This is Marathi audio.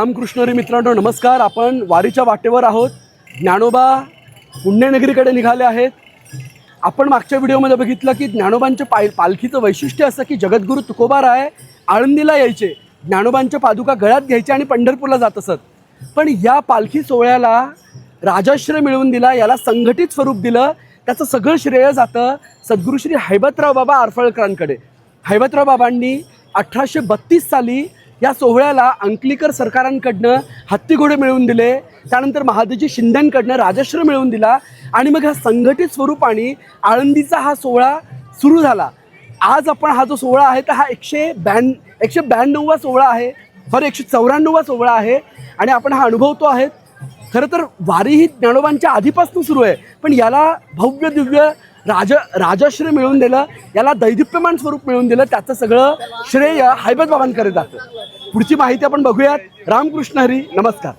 रामकृष्णरी मित्रांनो नमस्कार. आपण वारीच्या वाटेवर आहोत. ज्ञानोबा पुण्यनगरीकडे निघाले आहेत. आपण मागच्या व्हिडिओमध्ये बघितलं की ज्ञानोबांच्या पाय पालखीचं वैशिष्ट्य असं की जगद्गुरू तुकोबाराय आळंदीला यायचे. ज्ञानोबांच्या पादुका गळ्यात घ्यायचे आणि पंढरपूरला जात असत. पण या पालखी सोहळ्याला राजाश्रय मिळवून दिला याला संघटित स्वरूप दिलं. त्याचं सगळं श्रेय जातं सद्गुरू श्री हैबतराव बाबा आरफळकरांकडे. हैबतराव बाबांनी अठराशे बत्तीस साली या सोहळ्याला अंकलीकर सरकारांकडनं हत्तीघोडे मिळवून दिले. त्यानंतर महादजी शिंद्यांकडनं राजश्र मिळवून दिला. आणि मग ह्या संघटित स्वरूपाने आळंदीचा हा सोहळा सुरू झाला. आज आपण हा जो सोहळा आहे तर हा एकशे ब्याण् एकशे ब्याण्णववा सोहळा आहे. सॉरी एकशे चौऱ्याण्णववा सोहळा आहे. आणि आपण हा अनुभवतो आहे. खरं तर वारी ही ज्ञानोबांच्या आधीपासून सुरू आहे. पण याला भव्य दिव्य राज राजाश्रय मिळवून दिलं याला दैदिप्यमान स्वरूप मिळवून दिलं त्याचं सगळं श्रेय हैबत बाबांकडे जातं. पुढची माहिती आपण बघूयात. रामकृष्ण हरी नमस्कार.